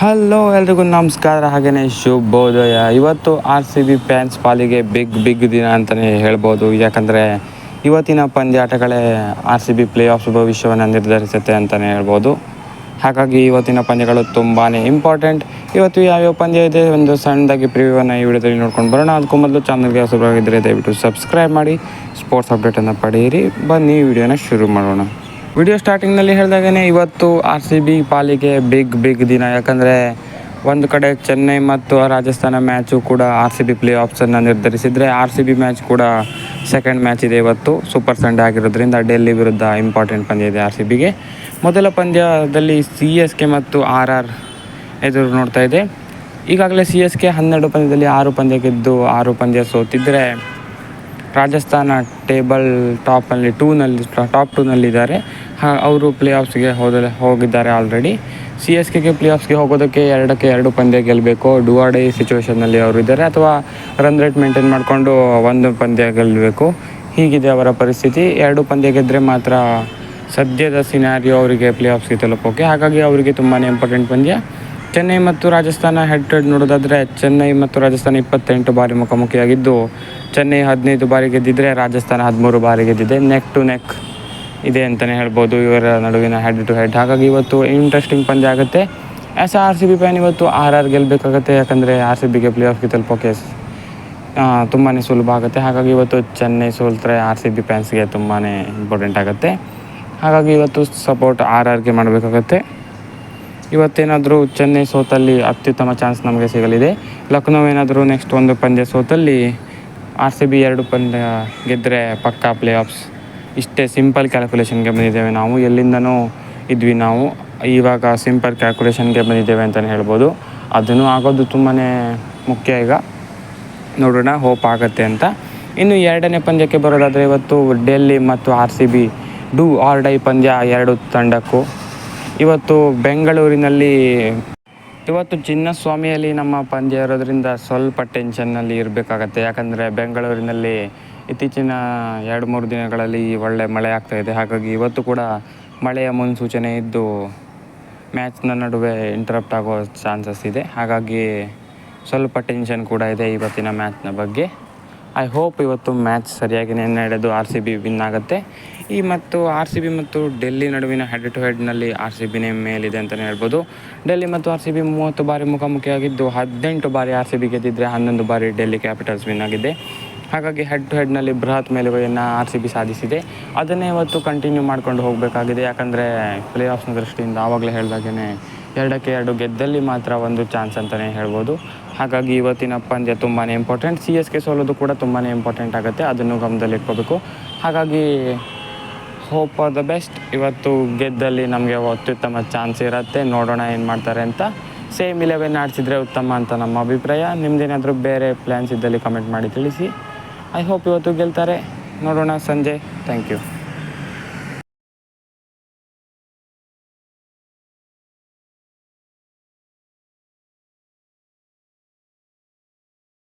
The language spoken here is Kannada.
ಹಲೋ ಎಲ್ರಿಗೂ ನಮಸ್ಕಾರ ಹಾಗೆಯೇ ಶುಭೋದಯ. ಇವತ್ತು ಆರ್ ಸಿ ಬಿ ಫ್ಯಾನ್ಸ್ ಪಾಲಿಗೆ ಬಿಗ್ ಬಿಗ್ ದಿನ ಅಂತಲೇ ಹೇಳ್ಬೋದು. ಯಾಕಂದರೆ ಇವತ್ತಿನ ಪಂದ್ಯಾಟಗಳೇ R C B play off ಭವಿಷ್ಯವನ್ನು ನಿರ್ಧರಿಸುತ್ತೆ ಅಂತಲೇ ಹೇಳ್ಬೋದು. ಹಾಗಾಗಿ ಇವತ್ತಿನ ಪಂದ್ಯಗಳು ತುಂಬಾ ಇಂಪಾರ್ಟೆಂಟ್ ಇವತ್ತು ಯಾವ್ಯಾವ ಪಂದ್ಯ ಇದೆ ಒಂದು ಸಣ್ಣದಾಗಿ ಪ್ರಿವ್ಯೂವನ್ನು ಈ ವಿಡಿಯೋದಲ್ಲಿ ನೋಡ್ಕೊಂಡು ಬರೋಣ. ಅದಕ್ಕೂ ಮೊದಲು ಚಾನಲ್ಗೆ ಹೊಸಬರಾಗಿದ್ದರೆ ದಯವಿಟ್ಟು ಸಬ್ಸ್ಕ್ರೈಬ್ ಮಾಡಿ ಸ್ಪೋರ್ಟ್ಸ್ ಅಪ್ಡೇಟನ್ನು ಪಡೆಯಿರಿ. ಬನ್ನಿ ವಿಡಿಯೋನ ಶುರು ಮಾಡೋಣ. ವಿಡಿಯೋ ಸ್ಟಾರ್ಟಿಂಗ್ನಲ್ಲಿ ಹೇಳಿದಾಗೇ ಇವತ್ತು ಆರ್ ಸಿ ಬಿ ಪಾಲಿಗೆ ಬಿಗ್ ಬಿಗ್ ದಿನ. ಯಾಕಂದರೆ ಒಂದು ಕಡೆ ಚೆನ್ನೈ ಮತ್ತು ರಾಜಸ್ಥಾನ ಮ್ಯಾಚು ಕೂಡ ಆರ್ ಸಿ ಬಿ ಪ್ಲೇ ಆಫ್ಸನ್ನು ನಿರ್ಧರಿಸಿದರೆ ಆರ್ ಸಿ ಬಿ ಮ್ಯಾಚ್ ಕೂಡ ಸೆಕೆಂಡ್ ಮ್ಯಾಚ್ ಇದೆ ಇವತ್ತು. ಸೂಪರ್ ಸಂಡೇ ಆಗಿರೋದ್ರಿಂದ ಡೆಲ್ಲಿ ವಿರುದ್ಧ ಇಂಪಾರ್ಟೆಂಟ್ ಪಂದ್ಯ ಇದೆ ಆರ್ ಸಿ ಬಿಗೆ. ಮೊದಲ ಪಂದ್ಯದಲ್ಲಿ ಸಿ ಎಸ್ ಕೆ ಮತ್ತು ಆರ್ ಆರ್ ಎದುರು ನೋಡ್ತಾ ಇದೆ. ಈಗಾಗಲೇ ಸಿ ಎಸ್ ಕೆ ಹನ್ನೆರಡು ಪಂದ್ಯದಲ್ಲಿ ಆರು ಪಂದ್ಯ ಗೆದ್ದು ಆರು ಪಂದ್ಯ ಸೋತಿದ್ದರೆ ರಾಜಸ್ಥಾನ ಟೇಬಲ್ ಟಾಪಲ್ಲಿ ಟೂನಲ್ಲಿ ಟಾಪ್ ಟೂನಲ್ಲಿದ್ದಾರೆ ಹಾ, ಅವರು ಪ್ಲೇ ಆಫ್ಸ್ಗೆ ಹೋದ ಹೋಗಿದ್ದಾರೆ ಆಲ್ರೆಡಿ ಸಿ ಎಸ್ ಕೆಗೆ ಪ್ಲೇ ಆಫ್ಸ್ಗೆ ಹೋಗೋದಕ್ಕೆ ಎರಡಕ್ಕೆ ಎರಡು ಪಂದ್ಯ ಗೆಲ್ಲಬೇಕು ಡುವಾಡೆ ಸಿಚುವೇಷನ್ನಲ್ಲಿ ಅವರು ಇದ್ದಾರೆ. ಅಥವಾ ರನ್ ರೇಟ್ ಮೇಂಟೈನ್ ಮಾಡಿಕೊಂಡು ಒಂದು ಪಂದ್ಯ ಗೆಲ್ಲಬೇಕು ಹೀಗಿದೆ ಅವರ ಪರಿಸ್ಥಿತಿ. ಎರಡು ಪಂದ್ಯ ಗೆದ್ದರೆ ಮಾತ್ರ ಸದ್ಯದ ಸಿನಾರಿಯೋ ಅವರಿಗೆ ಪ್ಲೇ ಆಫ್ಸ್ಗೆ ತಲುಪೋಕೆ. ಹಾಗಾಗಿ ಅವರಿಗೆ ತುಂಬಾ ಇಂಪಾರ್ಟೆಂಟ್ ಪಂದ್ಯ. ಚೆನ್ನೈ ಮತ್ತು ರಾಜಸ್ಥಾನ ಹೆಡ್ ಟು ಹೆಡ್ ನೋಡೋದಾದರೆ ಚೆನ್ನೈ ಮತ್ತು ರಾಜಸ್ಥಾನ ಇಪ್ಪತ್ತೆಂಟು ಬಾರಿ ಮುಖಾಮುಖಿಯಾಗಿದ್ದು, ಚೆನ್ನೈ ಹದಿನೈದು ಬಾರಿ ಗೆದ್ದಿದ್ರೆ ರಾಜಸ್ಥಾನ ಹದಿಮೂರು ಬಾರಿ ಗೆದ್ದಿದೆ. ನೆಕ್ ಟು ನೆಕ್ ಇದೆ ಅಂತಲೇ ಹೇಳ್ಬೋದು ಇವರ ನಡುವಿನ ಹೆಡ್ ಟು ಹೆಡ್ ಹಾಗಾಗಿ ಇವತ್ತು ಇಂಟ್ರೆಸ್ಟಿಂಗ್ ಪಂದ್ಯ ಆಗುತ್ತೆ. As R C B fan ಇವತ್ತು ಆರ್ ಆರ್ ಗೆಲ್ಲಬೇಕಾಗತ್ತೆ ಯಾಕಂದರೆ ಆರ್ ಸಿ ಬಿಗೆ ಪ್ಲೇ ಆಫ್ಗೆ ತಲುಪೋಕೆ ತುಂಬಾ ಸುಲಭ ಆಗುತ್ತೆ. ಹಾಗಾಗಿ ಇವತ್ತು ಚೆನ್ನೈ ಸೋಲ್ತರೆ ಆರ್ ಸಿ ಬಿ ಫ್ಯಾನ್ಸ್ಗೆ ತುಂಬಾ ಇಂಪಾರ್ಟೆಂಟ್ ಆಗುತ್ತೆ. ಹಾಗಾಗಿ ಇವತ್ತು ಸಪೋರ್ಟ್ ಆರ್ ಆರ್ಗೆ ಮಾಡಬೇಕಾಗತ್ತೆ. ಇವತ್ತೇನಾದರೂ ಚೆನ್ನೈ ಸೋತಲ್ಲಿ ಅತ್ಯುತ್ತಮ ಚಾನ್ಸ್ ನಮಗೆ ಸಿಗಲಿದೆ. ಲಕ್ನೋ ಏನಾದರೂ ನೆಕ್ಸ್ಟ್ ಒಂದು ಪಂದ್ಯ ಸೋತಲ್ಲಿ ಆರ್ ಸಿ ಬಿ ಎರಡು ಪಂದ್ಯ ಗೆದ್ದರೆ ಪಕ್ಕಾ ಪ್ಲೇ ಆಫ್ಸ್ ಇಷ್ಟೇ ಸಿಂಪಲ್ ಕ್ಯಾಲ್ಕುಲೇಷನ್ಗೆ ಬಂದಿದ್ದೇವೆ ನಾವು. ಎಲ್ಲಿಂದನೂ ಇದ್ವಿ ನಾವು. ಇವಾಗ ಸಿಂಪಲ್ ಕ್ಯಾಲ್ಕುಲೇಷನ್ಗೆ ಬಂದಿದ್ದೇವೆ ಅಂತಲೇ ಹೇಳ್ಬೋದು. ಅದನ್ನು ಆಗೋದು ತುಂಬಾ ಮುಖ್ಯ ಈಗ. ನೋಡೋಣ ಹೋಪ್ ಆಗುತ್ತೆ ಅಂತ. ಇನ್ನು ಎರಡನೇ ಪಂದ್ಯಕ್ಕೆ ಬರೋದಾದರೆ ಇವತ್ತು ಡೆಲ್ಲಿ ಮತ್ತು R C B do or die ಪಂದ್ಯ ಎರಡು ತಂಡಕ್ಕೂ. ಇವತ್ತು ಬೆಂಗಳೂರಿನಲ್ಲಿ, ಇವತ್ತು ಚಿನ್ನಸ್ವಾಮಿಯಲ್ಲಿ ನಮ್ಮ ಪಂದ್ಯ ಇರೋದ್ರಿಂದ ಸ್ವಲ್ಪ ಟೆನ್ಷನ್ನಲ್ಲಿ ಇರಬೇಕಾಗತ್ತೆ. ಯಾಕಂದರೆ ಬೆಂಗಳೂರಿನಲ್ಲಿ ಇತ್ತೀಚಿನ ಎರಡು ಮೂರು ದಿನಗಳಲ್ಲಿ ಒಳ್ಳೆ ಮಳೆ ಆಗ್ತಾ ಇದೆ. ಹಾಗಾಗಿ ಇವತ್ತು ಕೂಡ ಮಳೆಯ ಮುನ್ಸೂಚನೆ ಇದ್ದು ಮ್ಯಾಚ್ನ ನಡುವೆ ಇಂಟ್ರಪ್ಟ್ ಆಗೋ ಚಾನ್ಸಸ್ ಇದೆ. ಹಾಗಾಗಿ ಸ್ವಲ್ಪ ಟೆನ್ಷನ್ ಕೂಡ ಇದೆ ಇವತ್ತಿನ ಮ್ಯಾಚ್ನ ಬಗ್ಗೆ. ಐ ಹೋಪ್ ಇವತ್ತು ಮ್ಯಾಚ್ ಸರಿಯಾಗಿ ನಡೆದು ಆರ್ ಸಿ ಬಿ ವಿನ್ ಆಗುತ್ತೆ. ಈ ಮತ್ತು ಆರ್ ಸಿ ಬಿ ಮತ್ತು ಡೆಲ್ಲಿ ನಡುವಿನ ಹೆಡ್ ಟು ಹೆಡ್ನಲ್ಲಿ ಆರ್ ಸಿ ಬಿನೇ ಮೇಲಿದೆ ಅಂತಲೇ ಹೇಳ್ಬೋದು. ಡೆಲ್ಲಿ ಮತ್ತು ಆರ್ ಸಿ ಬಿ ಮೂವತ್ತು ಬಾರಿ ಮುಖಾಮುಖಿಯಾಗಿದ್ದು ಹದಿನೆಂಟು ಬಾರಿ ಆರ್ ಸಿ ಬಿ ಗೆದ್ದಿದ್ದರೆ ಹನ್ನೊಂದು ಬಾರಿ ಡೆಲ್ಲಿ ಕ್ಯಾಪಿಟಲ್ಸ್ ವಿನ್ ಆಗಿದೆ. ಹಾಗಾಗಿ ಹೆಡ್ ಟು ಹೆಡ್ನಲ್ಲಿ ಬೃಹತ್ ಮೇಲುಗೈಯನ್ನು ಆರ್ ಸಿ ಬಿ ಸಾಧಿಸಿದೆ. ಅದನ್ನೇ ಇವತ್ತು ಕಂಟಿನ್ಯೂ ಮಾಡ್ಕೊಂಡು ಹೋಗಬೇಕಾಗಿದೆ. ಯಾಕಂದರೆ ಪ್ಲೇ ಆಫ್ನ ದೃಷ್ಟಿಯಿಂದ ಆವಾಗಲೇ ಹೇಳಿದಾಗೇ ಎರಡಕ್ಕೆ ಎರಡು ಗೆದ್ದಲ್ಲಿ ಮಾತ್ರ ಒಂದು ಚಾನ್ಸ್ ಅಂತಲೇ ಹೇಳ್ಬೋದು. ಹಾಗಾಗಿ ಇವತ್ತಿನ ಪಂದ್ಯ ತುಂಬಾ ಇಂಪಾರ್ಟೆಂಟ್ ಸಿ ಎಸ್ ಕೆ ಸೋಲೋದು ಕೂಡ ತುಂಬಾ ಇಂಪಾರ್ಟೆಂಟ್ ಆಗುತ್ತೆ. ಅದನ್ನು ಗಮನದಲ್ಲಿಟ್ಕೋಬೇಕು. ಹಾಗಾಗಿ ಹೋಪ್ ಫಾರ್ ದ ಬೆಸ್ಟ್ ಇವತ್ತು ಗೆದ್ದಲ್ಲಿ ನಮಗೆ ಅತ್ಯುತ್ತಮ ಚಾನ್ಸ್ ಇರುತ್ತೆ. ನೋಡೋಣ ಏನು ಮಾಡ್ತಾರೆ ಅಂತ. ಸೇಮ್ ಇಲೆವೆನ್ ಆಡಿಸಿದ್ರೆ ಉತ್ತಮ ಅಂತ ನಮ್ಮ ಅಭಿಪ್ರಾಯ. ನಿಮ್ದೇನಾದರೂ ಬೇರೆ ಪ್ಲ್ಯಾನ್ಸ್ ಇದ್ದಲ್ಲಿ ಕಮೆಂಟ್ ಮಾಡಿ ತಿಳಿಸಿ. ಐ ಹೋಪ್ ಇವತ್ತು ಗೆಲ್ತಾರೆ. ನೋಡೋಣ ಸಂಜೆ. Thank you